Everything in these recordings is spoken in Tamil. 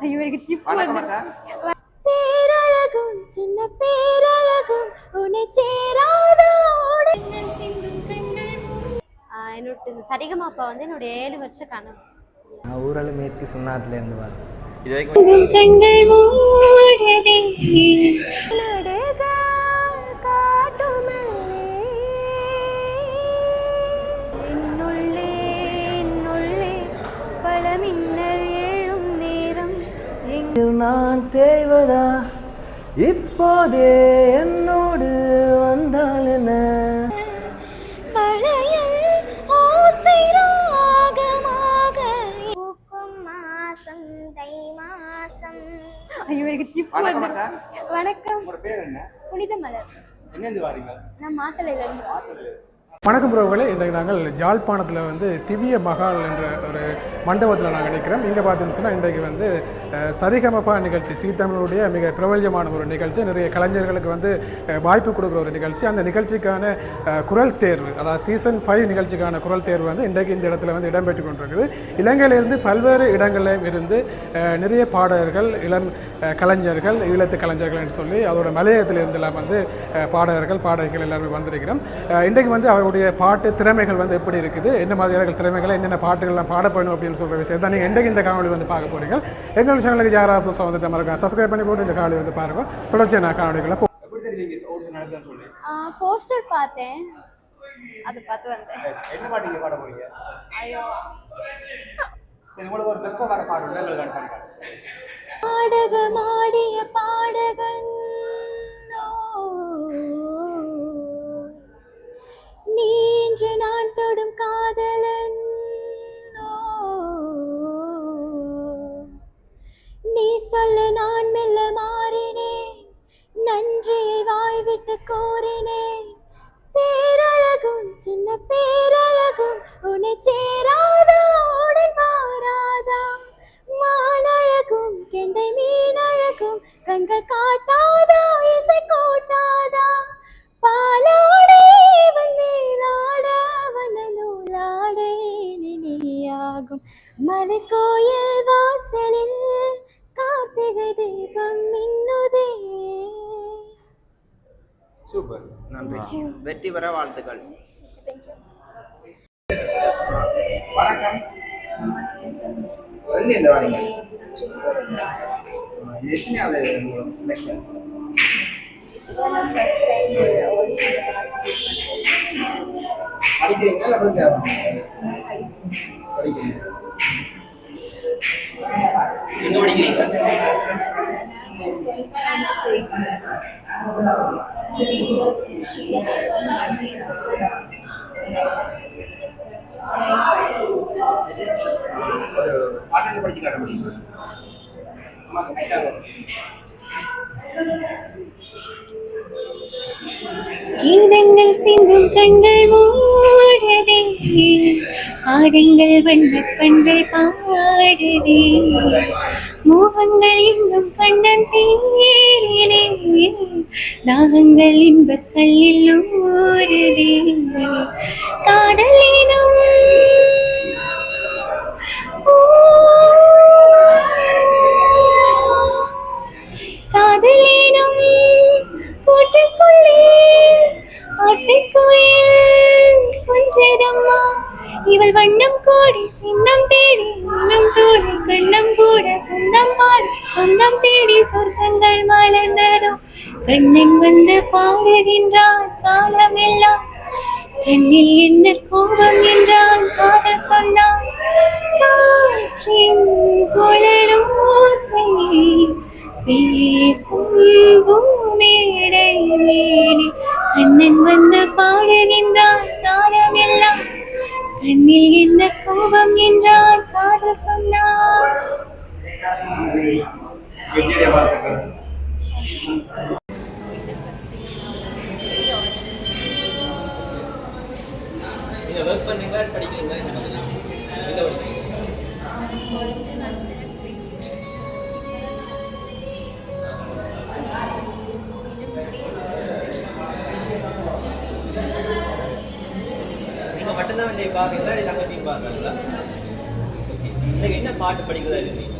ஐயோ எனக்கு சிப்பு பேரழகும் சின்ன பேரழகும் உன்னை சேராதோட என்னோட இந்த சரிகமாப்பா வந்து என்னோட ஏழு வருஷ கனவு. நான் ஊரல் மேற்கு சுண்ணாத்துலேருந்து வரேன் இது வரைக்கும் கண்கள் மூடதே நான் தேய்வதா? இப்போதே என்னோடு வந்தால் என்ன? ஐயோ எனக்கு சிப்பு வணக்கம் வந்து வணக்கம். உங்களோட பேர் என்ன? புனித மலர். நான் மாத்தளையில இருந்து. வணக்கம் புறவுகளே இன்றைக்கு நாங்கள் ஜாழ்ப்பாணத்தில் வந்து திவ்ய மகால் என்ற ஒரு மண்டபத்தில் நாங்கள் நிற்கிறோம் இங்கே பார்த்தீங்கன்னா இன்றைக்கு வந்து சரிகமபா நிகழ்ச்சி சீத்தமிழுடைய மிக பிரபல்யமான ஒரு நிகழ்ச்சி. நிறைய கலைஞர்களுக்கு வந்து வாய்ப்பு கொடுக்குற ஒரு நிகழ்ச்சி. அந்த நிகழ்ச்சிக்கான குரல் தேர்வு அதாவது சீசன் ஃபைவ் நிகழ்ச்சிக்கான குரல் தேர்வு வந்து இன்றைக்கு இந்த இடத்துல வந்து இடம்பெற்று கொண்டிருக்குது. இலங்கையிலிருந்து பல்வேறு இடங்களில் இருந்து நிறைய பாடகர்கள் இளம் கலைஞர்கள் ஈழத்து கலைஞர்கள்னு சொல்லி அதோட மலையகத்திலிருந்தெல்லாம் வந்து பாடகர்கள் பாடகர்கள் பாடகிகள் எல்லாருமே வந்திருக்கிறோம். இன்றைக்கு வந்து அவருடைய பாட்டு திறமைகள் வந்து எப்படி இருக்குது? என்ன மாதிரியான திறமைகளை என்னென்ன பாட்டுகள்லாம் பாட போயணும் அப்படின்னு சொல்கிற விஷயம் தான் நீங்கள் இன்றைக்கு இந்த காணொலி வந்து பார்க்க போறீங்க? எங்கள் சேனலுக்கு யாராவது புதுசாக வந்து மறக்காம சப்ஸ்கிரைப் பண்ணி போட்டு இந்த காணொலி வந்து பாருங்க. தொடர்ச்சியாக நான் காணொலிகளை போ- போஸ்டர் பார்த்தேன். அதை பார்த்து வந்தேன். என்ன பாட்டு பாட போறீங்க? ஐயோ. உங்களுக்கு ஒரு பெஸ்ட்டாக வர பாடு உள்ள உங்களுக்கு மலைக்கோயில் வாசலில் கார்த்திகை தீபம் மின்னுதே. சூப்பர். நன்றி. வெற்றி பெற வாழ்த்துக்கள். வணக்கம். எங்க இந்த வரீங்க? எத்தனையாவது செலெக்ஷன் படிக்கிறீங்களா எங்க படிக்கிறீங்க? ஒரு பாட்டு படிச்சு காட்ட முடியுமா கீதங்கள் சிந்தும் கண்கள் ஓடதே ஆரங்கள் வண்ண பண்கள் பாடதே. மோகங்கள் இன்னும் கண்ணன் தீரினே நாகங்கள் இன்பக் கல்லில் ஊறுதே. காதலினும் ஓ ஆசைக்குயில் கொஞ்சதம்மா இவள் வண்ணம் கூடி சின்னம் தேடி இன்னும் தோழி கண்ணம் கூட சொந்தம் பாடி சொந்தம் தேடி சொர்க்கங்கள் மலர்ந்ததோ கண்ணன் வந்து பாடுகின்றான் காலமெல்லாம். கண்ணில் என்ன கோபம் என்றான் காதல் சொன்னான். காற்றின் குழலும் பேசும் பூமேடையிலே. கண்ணன் வந்து பாடுகின்றான் காலமெல்லாம் கண்ணில் என்ன கோபம் என்றான் காதல் சொன்னான். வெற்றிடைய வாழ்த்துக்கள் நீங்க ஒர்க் பண்ணீங்களா? படிக்கிறீங்களா எதிர்பார்க்கறாங்களா இன்னைக்கு என்ன பாட்டு படிக்கிறதா இருக்கீங்க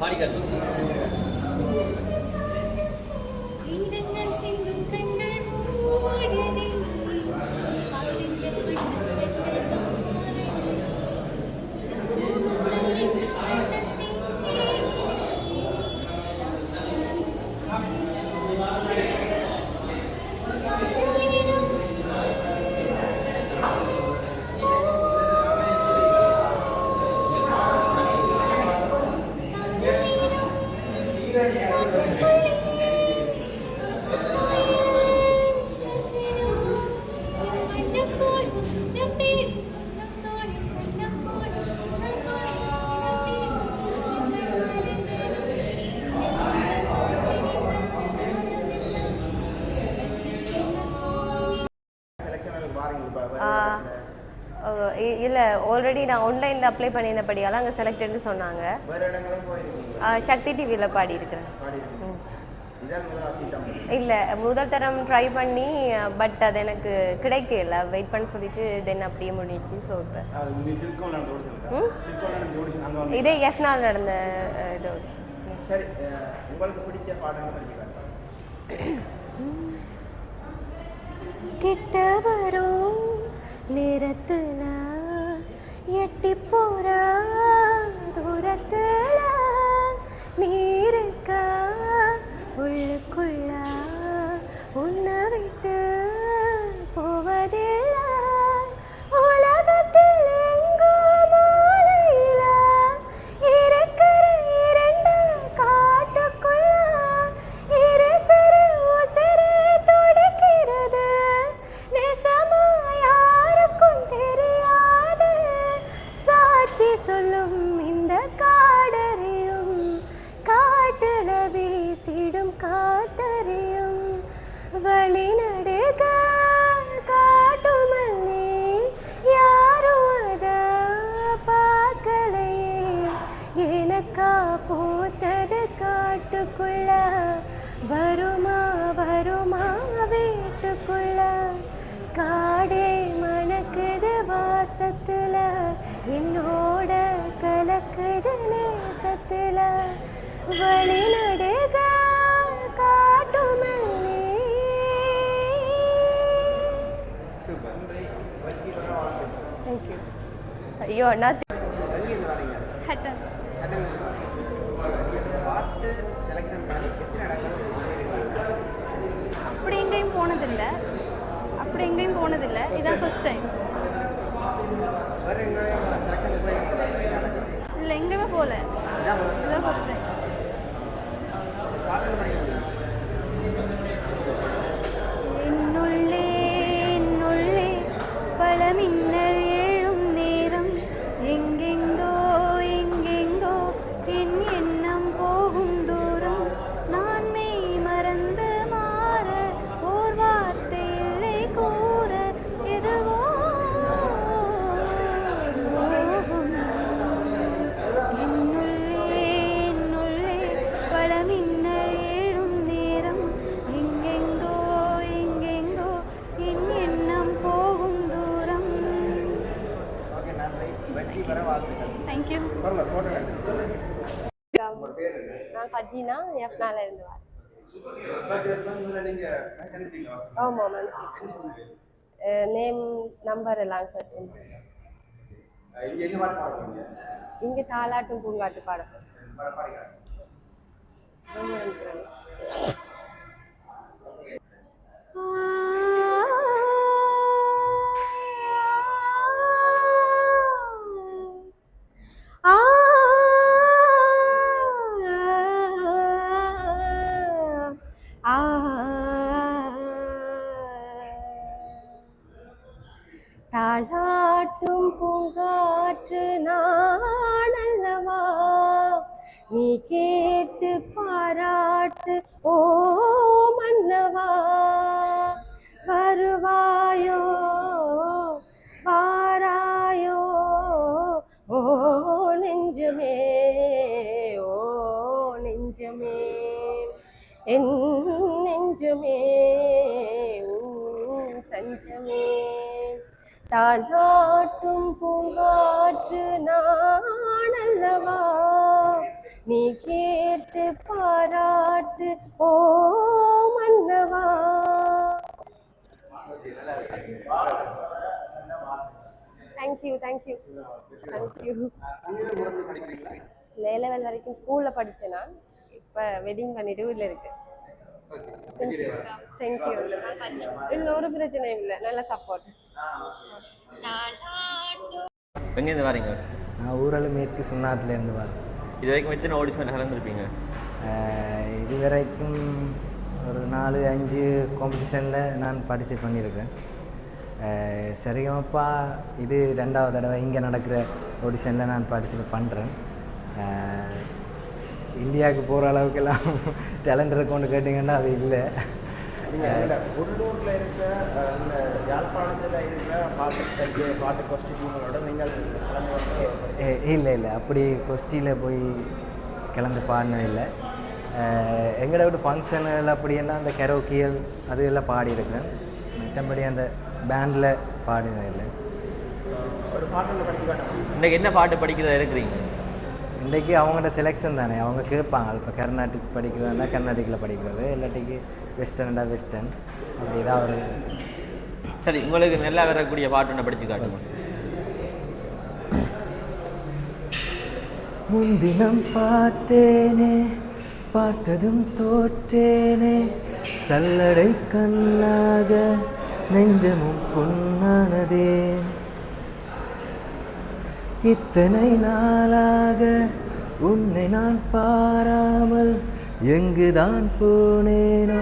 பாடிக்கிறேன் இல்லை ஆல்ரெடி நான் ஆன்லைனில் அப்ளை பண்ணியிருந்தபடியால் அங்கே செலக்டட்னு சொன்னாங்க. சக்தி டிவியில் பாடியிருக்கிறேன். இல்லை முதல் தரம் ட்ரை பண்ணி பட் அது எனக்கு கிடைக்கல. வெயிட் பண்ண சொல்லிட்டு தென் அப்படியே முடிஞ்சிச்சு. ஸோ இப்போ ம்? இதே எஃப் நாள் நடந்த இது சரி அஹ், உங்களுக்கு பிடிச்ச பாடங்கள் படிச்சு காட்டுங்க கிட்ட வரும் நேரத்துல எட்டி போ. வழி நடுக காட்டுமல்லி. யாரும் அத பார்க்கலையே. எனக்கா பூத்தது காட்டுக்குள்ள. வருமா வருமா வீட்டுக்குள்ள. காடே மணக்குது வாசத்துல. என்னோட கலக்குது நேசத்துல. வழி நடுக இடங்கள் போயிருக்கீங்க அப்படி எங்கேயும் போனதில்லை. அப்படி எங்கேயும் போனதில்லை. இதான் ஃபர்ஸ்ட் டைம் இல்லை எங்கேயுமே போகல. இதான் ஃபர்ஸ்ட் டைம் நான் எஃப்னால இருந்து வர ஆமாம் மேம் நேம் நம்பர் எல்லாம் இங்கே தாலாட்டும் பூங்காட்டு பாடம் பாட பாடிக்கிறேன் தாளாட்டும் பூங்காற்று நானல்லவா? நீ கேட்டு பாராட்டு ஓ மன்னவா? வருவாயோ? வாராயோ? ஓ நெஞ்சமே ஓ நெஞ்சமே என் நெஞ்சமே உன் தஞ்சமே. தாளாட்டும் பூங்காற்று நானல்லவா? நீ கேட்டு பாராட்டு ஓ மன்னவா? Thank you thank you thank you Leh level வரைக்கும் ஸ்கூலில் படித்தேன் நான். இப்போ வெட்டிங் பண்ணிட்டு வீட்டில் இருக்கு. தேங்க்யூ இல்லை ஒரு பிரச்சனையும் இல்லை. நல்ல சப்போர்ட் எங்கேருந்து வரீங்க? நான் ஊரல் மேற்கு சுண்ணாத்துலேருந்து வரேன். இது வரைக்கும் எத்தனை ஆடிஷன் கலந்துருப்பீங்க இது வரைக்கும் ஒரு நாலு அஞ்சு காம்படிஷனில் நான் பார்ட்டிசிபேட் பண்ணியிருக்கேன். சரிகமப்பா இது ரெண்டாவது தடவை இங்கே நடக்கிற ஆடிஷனில் நான் பார்ட்டிசிபேட் பண்ணுறேன் இந்தியாவுக்கு போகிற அளவுக்கெல்லாம் டேலண்ட் இருக்கும்னு கேட்டிங்கன்னா அது இல்லை. நீங்கள் உள்ளூரில் இருக்கிற யாழ்ப்பாணத்தில் இருக்கிற பாட்டு பாட்டு கொஸ்டியூங்களோட நீங்கள் கலந்து இல்லை இல்லை. அப்படி கொஸ்டியில் போய் கிளம்பி பாடினது இல்லை. எங்கட விட்டு ஃபங்க்ஷனில் அப்படியெல்லாம் அந்த கெரோக்கியல் அது எல்லாம் பாடியிருக்கேன் மற்றபடி அந்த பேண்டில் பாடினது இல்லை. ஒரு பாட்டு படிக்க இன்னைக்கு என்ன பாட்டு படிக்கிறதா இருக்கிறீங்க? இன்றைக்கி அவங்கள்ட்ட செலெக்ஷன் தானே? அவங்க கேட்பாங்க. இப்போ கர்நாடிக் படிக்கிறதா கர்நாடிக்கில் படிக்கிறது இல்லாட்டிக்கு வெஸ்டர்ன்டா வெஸ்டர்ன் அப்படி ஏதாவது ஒரு சரி உங்களுக்கு நல்லா வரக்கூடிய பாட்டு ஒன்று படிச்சு காட்டுங்க. முன்தினம் பார்த்தேனே பார்த்ததும் தோற்றேனே சல்லடை கண்ணாக நெஞ்சமும் பொன்னானதே. இத்தனை நாளாக உன்னை நான் பாராமல் எங்குதான் போனேனோ?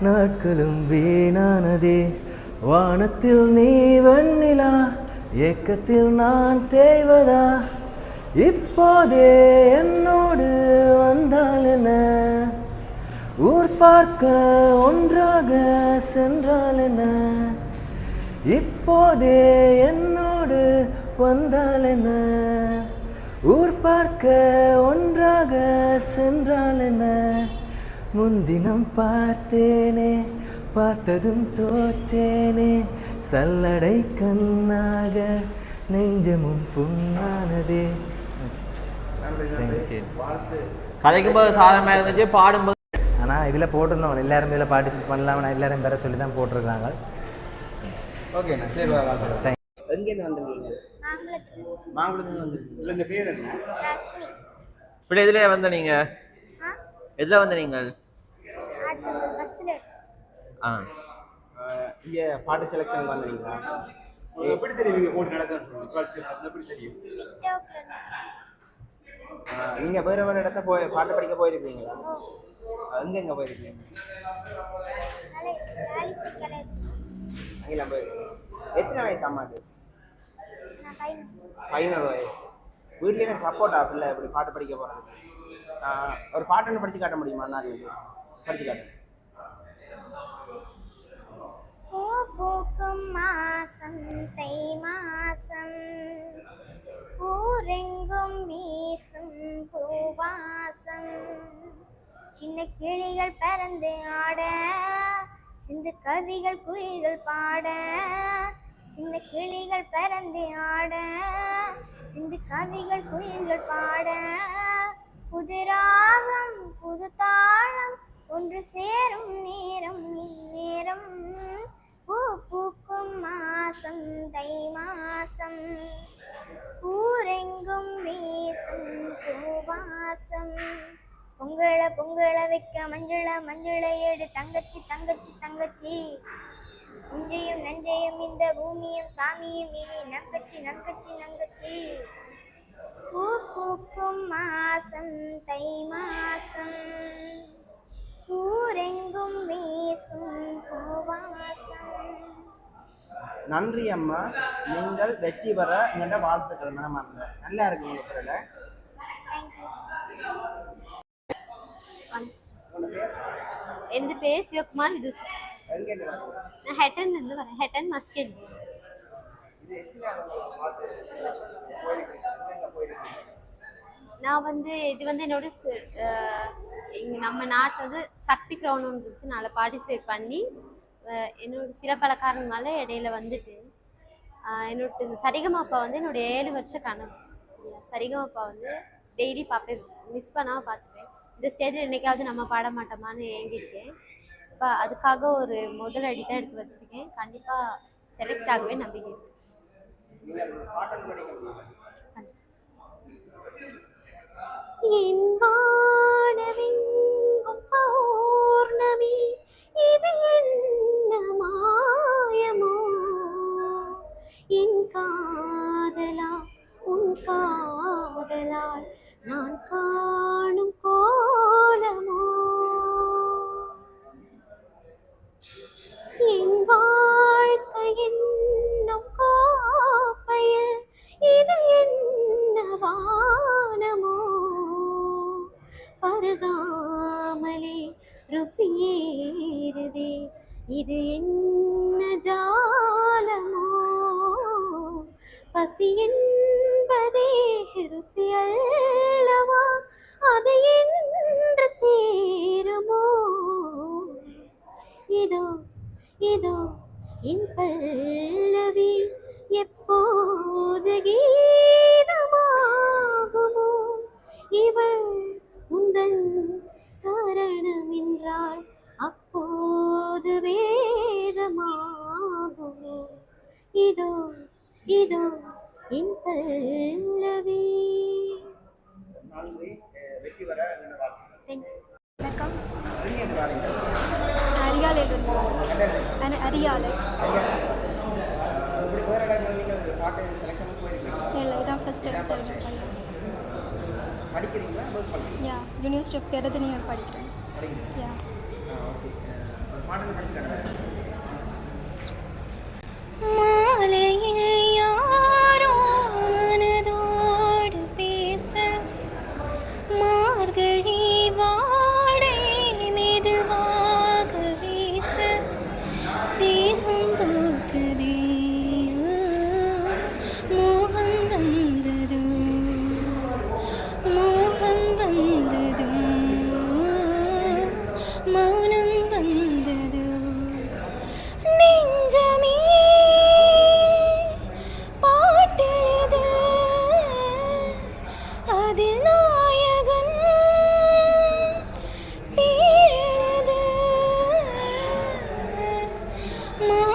நாட்களும் வீணானதே. வானத்தில் நீ வண்ணிலா ஏக்கத்தில் நான் தேய்வதா? இப்போதே என்னோடு வந்தால் என்ன? ஊர் பார்க்க ஒன்றாக சென்றால் என்ன? இப்போதே என்னோடு வந்தால் என்ன ஊர் பார்க்க ஒன்றாக சென்றால் என்ன முன்தினம் பார்த்தேனே பார்த்ததும் தோற்றேனே சல்லடை கண்ணாக நெஞ்சமும் புண்ணானதே. நன்றி நன்றி Okay. வாழ்த்து கதைக்கும் போது சாதமாக இருந்துச்சு பாடும்போது ஆனால் இதில் போட்டிருந்தோம். எல்லாரும் இதில் பார்ட்டிசிபேட் பண்ணலாம் எல்லாரும் பெற சொல்லி தான் போட்டிருக்காங்க ஓகேண்ணா சரி எங்கேருந்து வந்திருக்கீங்க? மாங்குளத்துலேருந்து. வந்துருக்கீங்க. உங்கள் பேர் என்ன? இப்படி எதில் வந்த நீங்க? எதில் வந்த நீங்கள்? ஆ. இங்கே பாட்டு செலெக்ஷனுக்கு வந்தீங்களா? எப்படி தெரியும் நீங்கள் போட்டி நடக்குது எப்படி தெரியும்? நீங்கள் வேறு வேறு இடத்த போய் பாட்டு படிக்க போயிருக்கீங்களா எங்க எங்கே போயிருக்கீங்க? அங்கெல்லாம் போயிருக்கீங்க. எத்தனை வயசு அம்மாக்கு? பதினோரு வயசு. வீட்ல எனக்கு சப்போர்ட்டா பிள்ளை இப்படி பாட்டு படிக்க போகிறாங்க ஒரு பாட்டுன்னு படித்து காட்ட முடியுமா? நான் படித்து காட்டு. பூக்கும் மாசம் தை மாசம் ஊரெங்கும் வீசும் பூவாசம். சின்ன கிளிகள் பறந்து ஆட சிந்து கவிகள் குயில்கள் பாட சிந்து கிளிகள் பறந்து ஆட சிந்து கவிகள் குயில்கள் பாட. புது ராகம் புது தாளம் ஒன்று சேரும் நேரம் நேரம் பூ பூக்கும் மாசம் தை மாசம். ஊரெங்கும் வீசும் பூவாசம். பொங்கல பொங்கல வைக்க மஞ்சள மஞ்சள எடு. தங்கச்சி தங்கச்சி தங்கச்சி. நஞ்சையும் நஞ்சையும் இந்த பூமியும் சாமியும் இனி நங்கச்சி நங்கச்சி நங்கச்சி. பூ பூக்கும் மாசம் தை மாசம். ஊரெங்கும் வீசும் பூவாசம். நன்றி அம்மா. நீங்கள் வெற்றி பெற எங்கள்ட வாழ்த்துக்கள் மனமார்ந்த நல்லா இருக்கு உங்கள் குரலை. எந்த பேர்? சிவகுமார் வரீங்க நான் ஹெட்டன்லேருந்து வரேன் ஹெட்டன் மஸ்கெட் நான் வந்து இது வந்து என்னோட சி- நம்ம நாட்டில் வந்து சக்தி கிரௌண்ட் இருந்துச்சு நான் பார்ட்டிசிபேட் பண்ணி என்னோட சில பல காரணங்களால இடையில வந்துட்டு என்னோட இந்த சரிகமாப்பா வந்து என்னோட ஏழு வருஷ கனவு சரிகமாப்பா வந்து டெய்லி பார்ப்பேன் மிஸ் பண்ணாமல் பார்த்துப்பேன் இந்த ஸ்டேஜில் என்னைக்காவது நம்ம பாட மாட்டோமான்னு ஏங்கியிருக்கேன் இப்போ அதுக்காக ஒரு முதல் அடி தான் எடுத்து வச்சுருக்கேன். கண்டிப்பாக செலக்ட் ஆகவே நம்பிக்கை என் வானவெங்கும் பௌர்ணமி இது என்ன மாயமோ? என் காதலா உன் காதலால் நான் காணும் கோ பருகாமலே ருசியேறுதே. இது என்ன ஜாலமோ? பசி என்பதே ருசி அல்லவா? அது என்று தேருமோ? இதோ இதோ என் பல்லவி எப்போது கீதமாகுமோ? இவள் உந்தன் சரணம் என்றாள் அப்போது வேதமாகுமோ. இதோ இதோ என் பல்லவி. வணக்கம். அரியாலையிலிருந்து என்ன அரியாலை இல்லை இதான் ஃபஸ்ட் டைம் படிக்கிறீங்களா? ஒர்க் பண்ணுறீங்க யா யூனிவர்சிட்டி ஆஃப் பெருதனியர் படிக்கிறேன். படிக்கிறீங்க யா ஓகே பாடல் படிக்கிறேன் மாலையில் மாலையில்